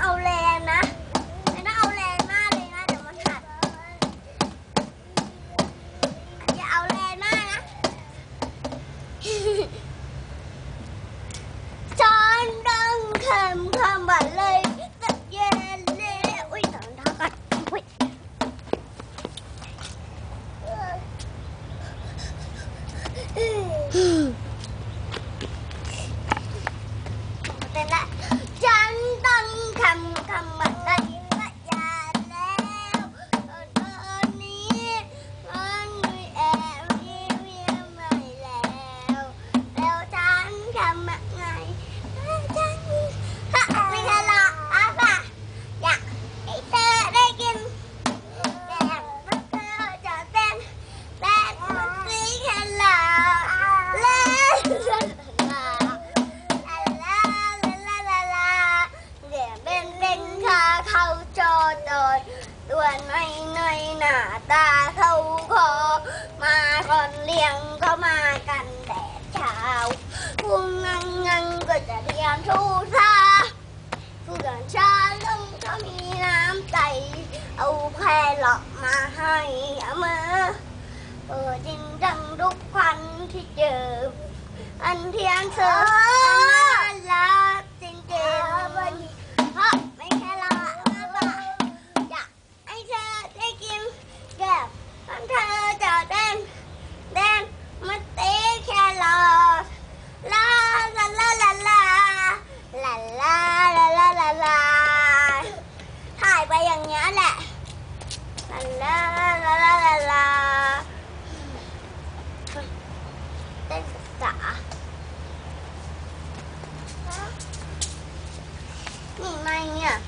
เอาแล้ว น้าตาเท่าคอมาคนเลี้ยงก็มากันแต่เช้าพุงงังงังก็จะเรียนทูซาผู้กันชาลุงก็มีน้ำใจเอาแพรหลอกมาให้เมื่อเปิดจริงจังทุกควันที่เจอ อันเทียนเสือ lại quay dần nhớ là la la la la la la tên sợ nhìn may nha